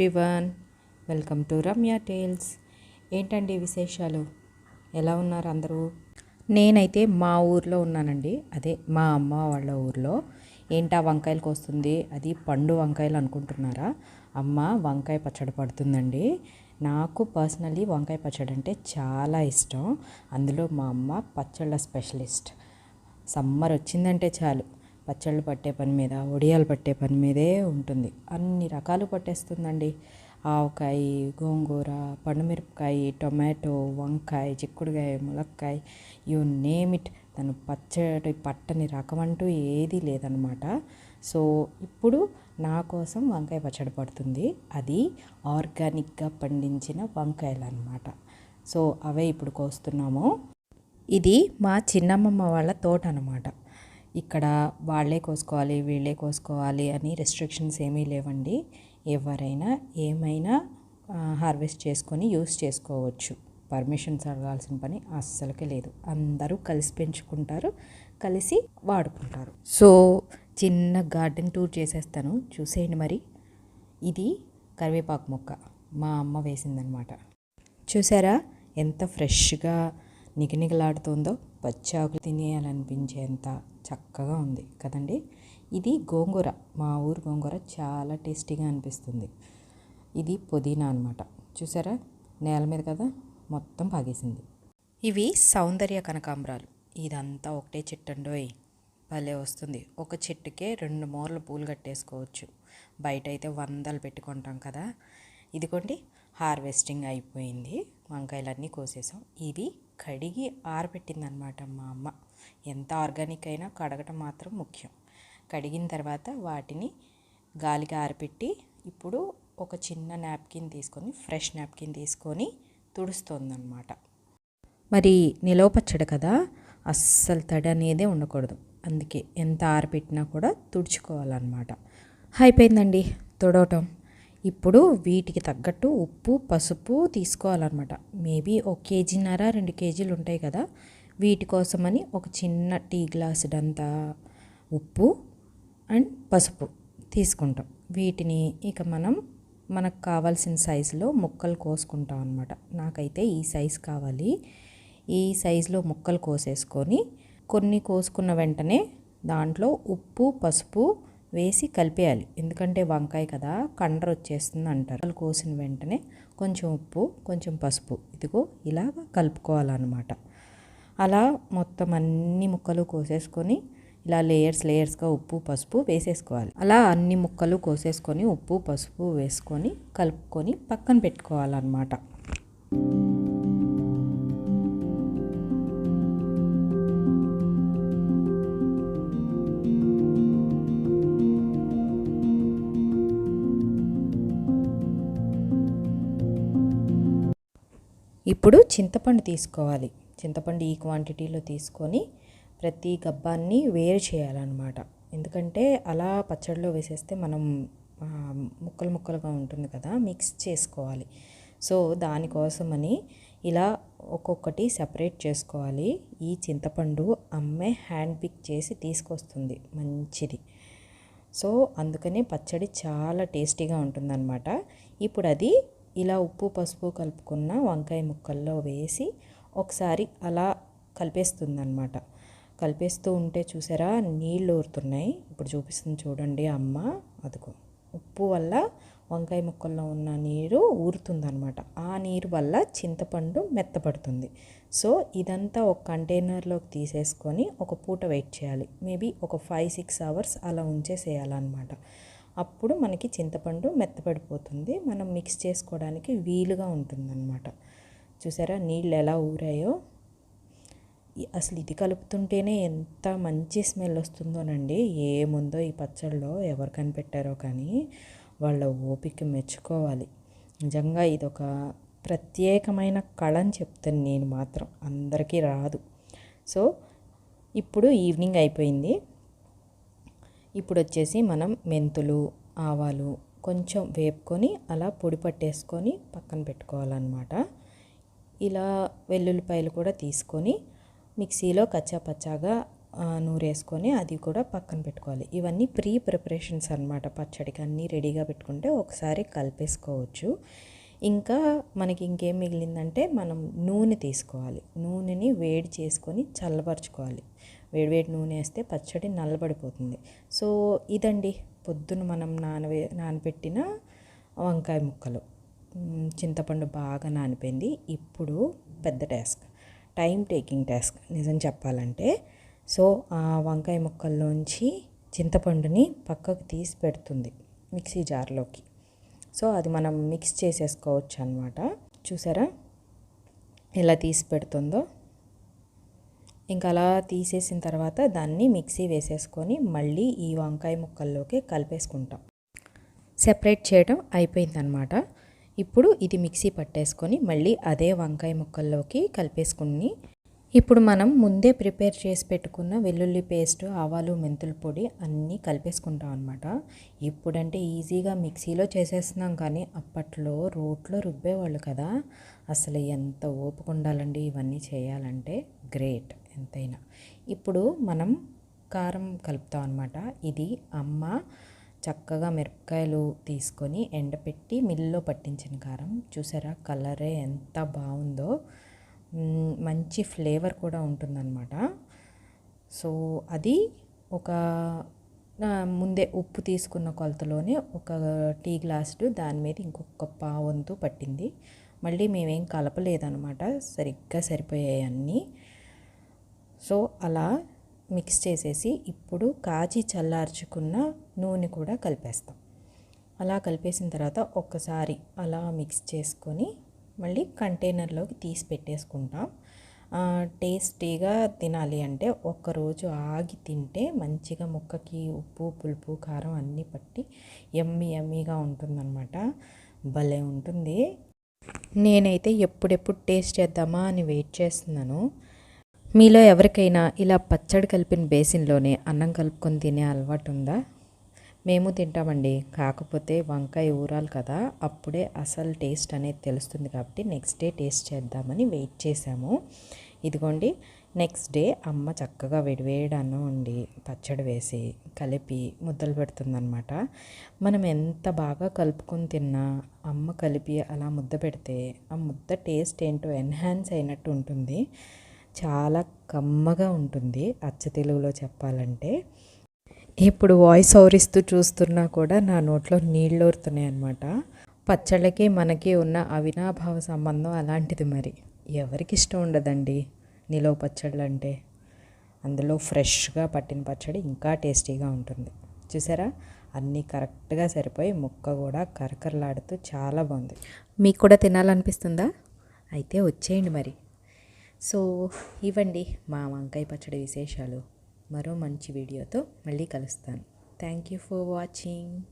Everyone welcome to Ramya tales. ఏంటండి విశేషాలు? ఎలా ఉన్నారు అందరూ? నేనైతే మా ఊర్లో ఉన్నానండి. అదే మా అమ్మ వాళ్ళ ఊర్లో. ఏంటా వంకాయలకు వస్తుంది అది పండు వంకాయలు అనుకుంటున్నారా? అమ్మ వంకాయ పచ్చడి పడుతుందండి. నాకు పర్సనలీ వంకాయ పచ్చడి అంటే చాలా ఇష్టం. అందులో మా అమ్మ పచ్చళ్ళ స్పెషలిస్ట్. సమ్మర్ వచ్చిందంటే చాలు. పచ్చళ్ళు పట్టే పని మీద ఒడియాలు పట్టే పని మీదే ఉంటుంది. అన్ని రకాలు పట్టేస్తుందండి. ఆవకాయ గోంగూర పండుమిరపకాయ టొమాటో వంకాయ చిక్కుడుకాయ ములక్కాయ యు నేమ్ ఇట్. తను పచ్చడి పట్టని రకం అంటూ ఏదీ లేదనమాట. సో ఇప్పుడు నా కోసం వంకాయ పచ్చడి పడుతుంది. అది ఆర్గానిక్గా పండించిన వంకాయలు అనమాట సో అవే ఇప్పుడు కోస్తున్నాము. ఇది మా చిన్నమ్మమ్మ వాళ్ళ తోట అనమాట ఇక్కడ వాళ్ళే కోసుకోవాలి వీళ్ళే కోసుకోవాలి అని రెస్ట్రిక్షన్స్ ఏమీ లేవండి. ఎవరైనా ఏమైనా హార్వెస్ట్ చేసుకొని యూస్ చేసుకోవచ్చు. పర్మిషన్స్ అడగాల్సిన పని అస్సలకే లేదు. అందరూ కలిసి పెంచుకుంటారు కలిసి వాడుకుంటారు. సో చిన్న గార్డెన్ టూర్ చేసేస్తాను. చూసేయండి మరి. ఇది కరివేపాకు మొక్క. మా అమ్మ వేసిందనమాట చూసారా? ఎంత ఫ్రెష్గా నిగనిగలాడుతుందో. పచ్చాకులు తినేయాలనిపించేంత చక్కగా ఉంది కదండి. ఇది గోంగూర. మా ఊరు గోంగూర చాలా టేస్టీగా అనిపిస్తుంది. ఇది పుదీనా అనమాట చూసారా? నేల మీద కదా మొత్తం పాగేసింది. ఇవి సౌందర్య కనకాంబరాలు. ఇదంతా ఒకటే చెట్టు అండోయ్ భలే వస్తుంది. ఒక చెట్టుకే రెండు మూరలు పూలు కట్టేసుకోవచ్చు. బయట అయితే వందలు పెట్టుకుంటాం కదా. ఇదిగోండి. హార్వెస్టింగ్ అయిపోయింది. వంకాయలన్నీ కోసేసాం. ఇవి కడిగి ఆరబెట్టిందనమాట మా అమ్మ. ఎంత ఆర్గానిక్ అయినా కడగటం మాత్రం ముఖ్యం. కడిగిన తర్వాత వాటిని గాలికి ఆరబెట్టి ఇప్పుడు ఒక చిన్న నాప్కిన్ తీసుకొని ఫ్రెష్ నాప్కిన్ తీసుకొని తుడుస్తుందన్నమాట మరి నిలవ పచ్చడి కదా అస్సలు తడి అనేదే ఉండకూడదు. అందుకే ఎంత ఆరబెట్టినా కూడా తుడుచుకోవాలన్నమాట అయిపోయిందండి. తుడవటం. ఇప్పుడు వీటికి తగ్గట్టు ఉప్పు పసుపు తీసుకోవాలన్నమాట. మేబీ ఒక కేజీన్నర రెండు కేజీలు ఉంటాయి కదా. వీటి కోసమని ఒక చిన్న టీ గ్లాసుడంతా ఉప్పు అండ్ పసుపు తీసుకుంటాం. వీటిని ఇక మనం మనకు కావాల్సిన సైజులో ముక్కలు కోసుకుంటాం అనమాట నాకైతే ఈ సైజు కావాలి. ఈ సైజులో ముక్కలు కోసేసుకొని కొన్ని కోసుకున్న వెంటనే దాంట్లో ఉప్పు పసుపు వేసి కలిపేయాలి. ఎందుకంటే వంకాయ కదా కండర వచ్చేస్తుంది అంటారు కోసిన వెంటనే కొంచెం ఉప్పు కొంచెం పసుపు. ఇదిగో ఇలాగ కలుపుకోవాలన్నమాట. అలా మొత్తం అన్ని ముక్కలు కోసేసుకొని ఇలా లేయర్స్ లేయర్స్గా ఉప్పు పసుపు వేసేసుకోవాలి. అలా అన్ని ముక్కలు కోసేసుకొని ఉప్పు పసుపు వేసుకొని కలుపుకొని పక్కన పెట్టుకోవాలన్నమాట. ఇప్పుడు చింతపండు తీసుకోవాలి. చింతపండు ఈ క్వాంటిటీలో తీసుకొని ప్రతి గబ్బాన్ని వేరు చేయాలన్నమాట. ఎందుకంటే అలా పచ్చడిలో వేసేస్తే మనం ముక్కలు ముక్కలుగా ఉంటుంది కదా మిక్స్ చేసుకోవాలి. సో దానికోసమని ఇలా ఒక్కొక్కటి సపరేట్ చేసుకోవాలి. ఈ చింతపండు అమ్మే హ్యాండ్ పిక్ చేసి తీసుకొస్తుంది. మంచిది. సో అందుకనే పచ్చడి చాలా టేస్టీగా ఉంటుందన్నమాట. ఇప్పుడు అది ఇలా ఉప్పు పసుపు కలుపుకున్న వంకాయ ముక్కల్లో వేసి ఒకసారి అలా కలిపేస్తుందన్నమాట. కలిపేస్తూ ఉంటే చూసారా నీళ్ళు ఊరుతున్నాయి. ఇప్పుడు చూపిస్తుంది చూడండి అమ్మ. అదిగో ఉప్పు వల్ల వంకాయ ముక్కల్లో ఉన్న నీరు ఊరుతుందనమాట ఆ నీరు వల్ల చింతపండు మెత్తపడుతుంది. సో ఇదంతా ఒక కంటైనర్లోకి తీసేసుకొని ఒక పూట వెయిట్ చేయాలి. మేబీ ఒక ఫైవ్ సిక్స్ అవర్స్ అలా ఉంచేసేయాలన్నమాట. అప్పుడు మనకి చింతపండు మెత్తపడిపోతుంది. మనం మిక్స్ చేసుకోవడానికి వీలుగా ఉంటుందన్నమాట. చూసారా? నీళ్ళు ఎలా ఊరాయో? అసలు ఇది కలుపుతుంటేనే ఎంత మంచి స్మెల్ వస్తుందోనండి. ఏముందో ఈ పచ్చళ్ళలో ఎవరు కనిపెట్టారో కానీ వాళ్ళ ఓపిక మెచ్చుకోవాలి. నిజంగా ఇదొక ప్రత్యేకమైన కళ అని చెప్తాను నేను మాత్రం. అందరికీ రాదు. సో ఇప్పుడు ఈవినింగ్ అయిపోయింది. ఇప్పుడు వచ్చేసి మనం మెంతులు ఆవాలు కొంచెం వేపుకొని అలా పొడి పట్టేసుకొని పక్కన పెట్టుకోవాలన్నమాట. ఇలా వెల్లుల్లిపాయలు కూడా తీసుకొని మిక్సీలో కచ్చాపచ్చాగా నూరేసుకొని అది కూడా పక్కన పెట్టుకోవాలి. ఇవన్నీ ప్రీ ప్రిపరేషన్స్ అనమాట పచ్చడికి అన్నీ రెడీగా పెట్టుకుంటే ఒకసారి కలిపేసుకోవచ్చు. ఇంకా మనకి ఇంకేం మిగిలిందంటే మనం నూనె తీసుకోవాలి. నూనెని వేడి చేసుకొని చల్లబరుచుకోవాలి. వేడివేడి నూనె వేస్తే పచ్చడి నల్లబడిపోతుంది. సో ఇదండి పొద్దున మనం నానవే నానబెట్టిన వంకాయ ముక్కలు. చింతపండు బాగా నానిపోయింది. ఇప్పుడు పెద్ద టాస్క్ టైం టేకింగ్ టాస్క్ నిజం చెప్పాలంటే. సో ఆ వంకాయ ముక్కల్లోంచి చింతపండుని పక్కకు తీసి పెడుతుంది మిక్సీ జార్లోకి. సో అది మనం మిక్స్ చేసేసుకోవచ్చు అనమాట చూసారా? ఎలా తీసి పెడుతుందో? ఇంకా అలా తీసేసిన తర్వాత దాన్ని మిక్సీ వేసేసుకొని మళ్ళీ ఈ వంకాయ ముక్కల్లోకి కలిపేసుకుంటాం. సెపరేట్ చేయడం అయిపోయిందనమాట ఇప్పుడు ఇది మిక్సీ పట్టేసుకొని మళ్ళీ అదే వంకాయ ముక్కల్లోకి కలిపేసుకుని ఇప్పుడు మనం ముందే ప్రిపేర్ చేసి పెట్టుకున్న వెల్లుల్లి పేస్ట్ ఆవాలు మెంతుల పొడి అన్నీ కలిపేసుకుంటాం అనమాట ఇప్పుడంటే ఈజీగా మిక్సీలో చేసేస్తున్నాం కానీ అప్పట్లో రోట్లో రుబ్బేవాళ్ళు కదా. అసలు ఎంత ఓపిక ఉండాలండి ఇవన్నీ చేయాలంటే. గ్రేట్. ఎంతైనా. ఇప్పుడు మనం కారం కలుపుతాం అనమాట ఇది అమ్మ చక్కగా మిరపకాయలు తీసుకొని ఎండపెట్టి మిల్లులో పట్టించిన కారం. చూసారా? కలరే ఎంత బాగుందో. మంచి ఫ్లేవర్ కూడా ఉంటుందన్నమాట. సో అది ఒక ముందే ఉప్పు తీసుకున్న కొలతలోనే ఒక టీ గ్లాసుడు దాని మీద ఇంకొక పావంతు పట్టింది. మళ్ళీ మేమేం కలపలేదనమాట సరిగ్గా సరిపోయాయి అన్నీ. సో అలా మిక్స్ చేసేసి ఇప్పుడు కాచి చల్లార్చుకున్న నూనె కూడా కలిపేస్తాం. అలా కలిపేసిన తర్వాత ఒక్కసారి అలా మిక్స్ చేసుకొని మళ్ళీ కంటైనర్లోకి తీసి పెట్టేసుకుంటాం. టేస్టీగా తినాలి అంటే ఒక్కరోజు ఆగి తింటే మంచిగా ముక్కకి ఉప్పు పులుపు కారం అన్నీ పట్టి ఎమ్మి ఎమ్మీగా ఉంటుందన్నమాట. భలే ఉంటుంది. నేనైతే ఎప్పుడెప్పుడు టేస్ట్ చేద్దామా అని వెయిట్ చేస్తున్నాను. మీలో ఎవరికైనా ఇలా పచ్చడి కలిపిన బేసిన్లోనే అన్నం కలుపుకొని తినే అలవాటు ఉందా మేము తింటామండి. కాకపోతే వంకాయ ఊరాలి కదా అప్పుడే అసలు టేస్ట్ అనేది తెలుస్తుంది కాబట్టి నెక్స్ట్ డే టేస్ట్ చేద్దామని వెయిట్ చేసాము ఇదిగోండి నెక్స్ట్ డే అమ్మ చక్కగా వేడివేడి అన్నం వండి పచ్చడి వేసి కలిపి ముద్దలు పెడుతుందన్నమాట. మనం ఎంత బాగా కలుపుకొని తిన్నా అమ్మ కలిపి అలా ముద్ద పెడితే ఆ ముద్ద టేస్ట్ ఏంటో ఎన్హాన్స్ అయినట్టు ఉంటుంది. చాలా కమ్మగా ఉంటుంది అచ్చ తెలుగులో చెప్పాలంటే. ఇప్పుడు వాయిస్ ఓవరిస్తూ చూస్తున్నా కూడా నా నోట్లో నీళ్ళు ఊరుతున్నాయి అనమాట పచ్చళ్ళకి మనకి ఉన్న అవినాభావ సంబంధం అలాంటిది మరి. ఎవరికి ఇష్టం ఉండదండి నిలవ పచ్చళ్ళు అంటే. అందులో ఫ్రెష్గా పట్టిన పచ్చడి ఇంకా టేస్టీగా ఉంటుంది. చూసారా? అన్నీ కరెక్ట్గా సరిపోయి ముక్క కూడా కరకరలాడుతూ చాలా బాగుంది. మీకు కూడా తినాలనిపిస్తుందా? అయితే వచ్చేయండి మరి. సో ఇవ్వండి మా వంకాయ పచ్చడి విశేషాలు. మరో మంచి వీడియోతో మళ్ళీ కలుస్తాను. Thank you for watching.